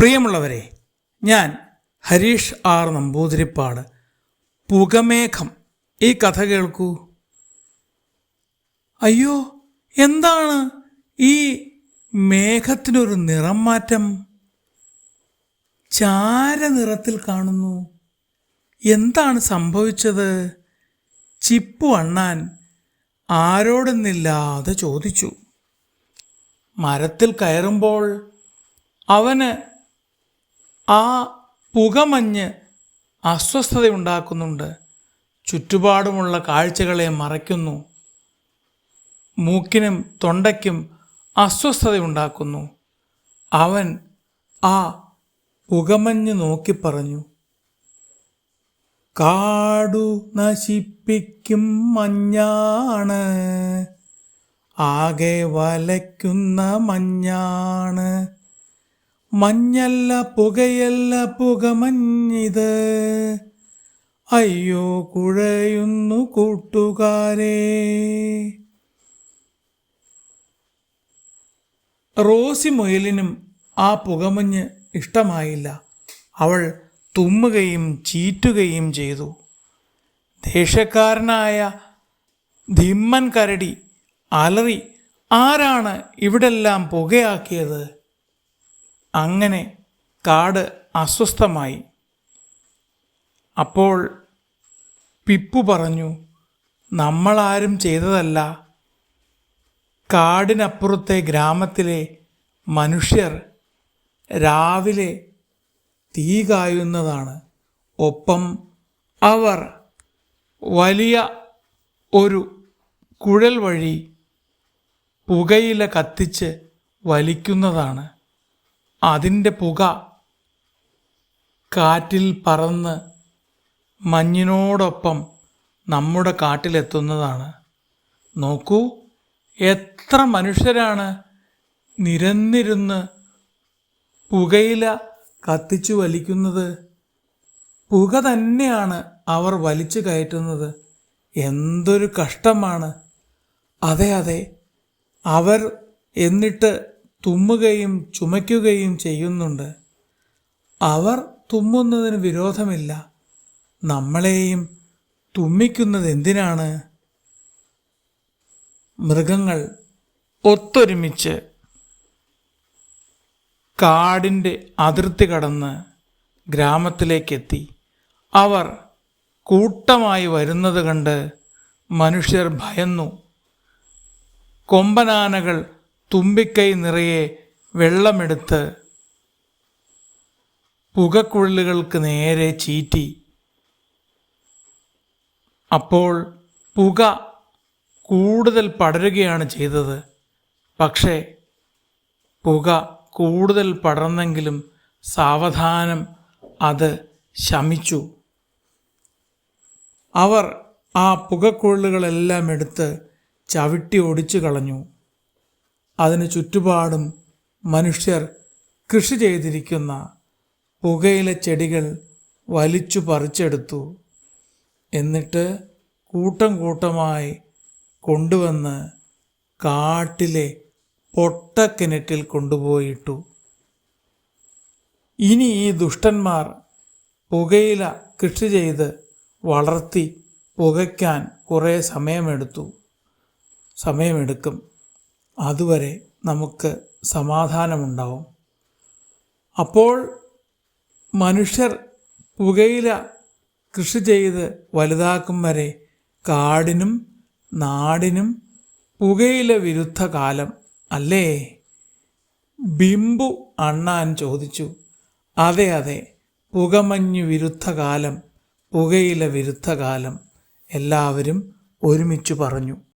പ്രിയമുള്ളവരെ ഞാൻ ഹരീഷ് ആർ നമ്പൂതിരിപ്പാട്. പുകമേഘം. ഈ കഥ കേൾക്കൂ. അയ്യോ എന്താണ് ഈ മേഘത്തിനൊരു നിറം മാറ്റം ചാര നിറത്തിൽ കാണുന്നു. എന്താണ് സംഭവിച്ചത്? ചിപ്പു അണ്ണാൻ ആരോടെന്നില്ലാതെ ചോദിച്ചു. മരത്തിൽ കയറുമ്പോൾ അവന് ആ പുകമഞ്ഞ് അസ്വസ്ഥതയുണ്ടാക്കുന്നുണ്ട്. ചുറ്റുപാടുമുള്ള കാഴ്ചകളെ മറയ്ക്കുന്നു. മൂക്കിനും തൊണ്ടയ്ക്കും അസ്വസ്ഥതയുണ്ടാക്കുന്നു. അവൻ ആ പുകമഞ്ഞ് നോക്കി പറഞ്ഞു കാടു നശിപ്പിക്കും മഞ്ഞാണ്. ആകെ വലയ്ക്കുന്ന മഞ്ഞാണ്. മഞ്ഞല്ല പുകയല്ല പുകമഞ്ഞിത് അയ്യോ കുഴയുന്നു കൂട്ടുകാരെ. റോസി മുയലിനും ആ പുകമഞ്ഞ് ഇഷ്ടമായില്ല. അവൾ തുമ്മുകയും ചീറ്റുകയും ചെയ്തു. ദേഷ്യക്കാരനായ ധിമ്മൻ കരടി അലറി ആരാണ് ഇവിടെല്ലാം പുകയാക്കിയത്? അങ്ങനെ കാട് അസ്വസ്ഥമായി. അപ്പോൾ പിപ്പു പറഞ്ഞു നമ്മളാരും ചെയ്തതല്ല. കാടിനപ്പുറത്തെ ഗ്രാമത്തിലെ മനുഷ്യർ രാവിലെ തീ കായുന്നതാണ്. ഒപ്പം അവർ വലിയ ഒരു കുഴൽ വഴി പുകയില കത്തിച്ച് വലിക്കുന്നതാണ്. അതിന്റെ പുക കാറ്റിൽ പറന്ന് മഞ്ഞിനോടൊപ്പം നമ്മുടെ കാട്ടിലെത്തുന്നതാണ്. നോക്കൂ എത്ര മനുഷ്യരാണ് നിരന്നിരുന്ന് പുകയില കത്തിച്ചു വലിക്കുന്നത്. പുക തന്നെയാണ് അവർ വലിച്ചു കയറ്റുന്നത്. എന്തൊരു കഷ്ടമാണ്. അതെ അതെ അവർ എന്നിട്ട് തുമ്മുകയും ചുമയ്ക്കുകയും ചെയ്യുന്നുണ്ട്. അവർ തുമ്മുന്നതിന് വിരോധമില്ല. നമ്മളെയും തുമ്മിക്കുന്നത് എന്തിനാണ് മൃഗങ്ങൾ ഒത്തൊരുമിച്ച് കാടിന്റെ അതിർത്തി കടന്ന് ഗ്രാമത്തിലേക്കെത്തി. അവർ കൂട്ടമായി വരുന്നത് കണ്ട് മനുഷ്യർ ഭയന്നു. കൊമ്പനാനകൾ തുമ്പിക്കൈ നിറയെ വെള്ളമെടുത്ത് പുകക്കുഴലുകൾക്ക് നേരെ ചീറ്റി. അപ്പോൾ പുക കൂടുതൽ പടരുകയാണ് ചെയ്തത്. പക്ഷേ പുക കൂടുതൽ പടർന്നെങ്കിലും സാവധാനം അത് ശമിച്ചു. അവർ ആ പുകക്കുഴലുകളെല്ലാം എടുത്ത് ചവിട്ടി ഒടിച്ചു കളഞ്ഞു അതിന് ചുറ്റുപാടും മനുഷ്യർ കൃഷി ചെയ്തിരിക്കുന്ന പുകയില ചെടികൾ വലിച്ചു പറിച്ചെടുത്തു. എന്നിട്ട് കൂട്ടം കൂട്ടമായി കൊണ്ടുവന്ന് കാട്ടിലെ പൊട്ടക്കിണറ്റിൽ കൊണ്ടുപോയിട്ടു. ഇനി ഈ ദുഷ്ടന്മാർ പുകയില കൃഷി ചെയ്ത് വളർത്തി പുകയ്ക്കാൻ കുറേ സമയമെടുത്തു. സമയമെടുക്കും. അതുവരെ നമുക്ക് സമാധാനമുണ്ടാവും. അപ്പോൾ മനുഷ്യർ പുകയില കൃഷി ചെയ്ത് വലുതാക്കും വരെ കാടിനും നാടിനും പുകയില വിരുദ്ധ കാലം അല്ലേ? ബിംബു അണ്ണാൻ ചോദിച്ചു. അതെ അതെ പുകമഞ്ഞു വിരുദ്ധ കാലം പുകയില വിരുദ്ധ കാലം എല്ലാവരും ഒരുമിച്ച് പറഞ്ഞു.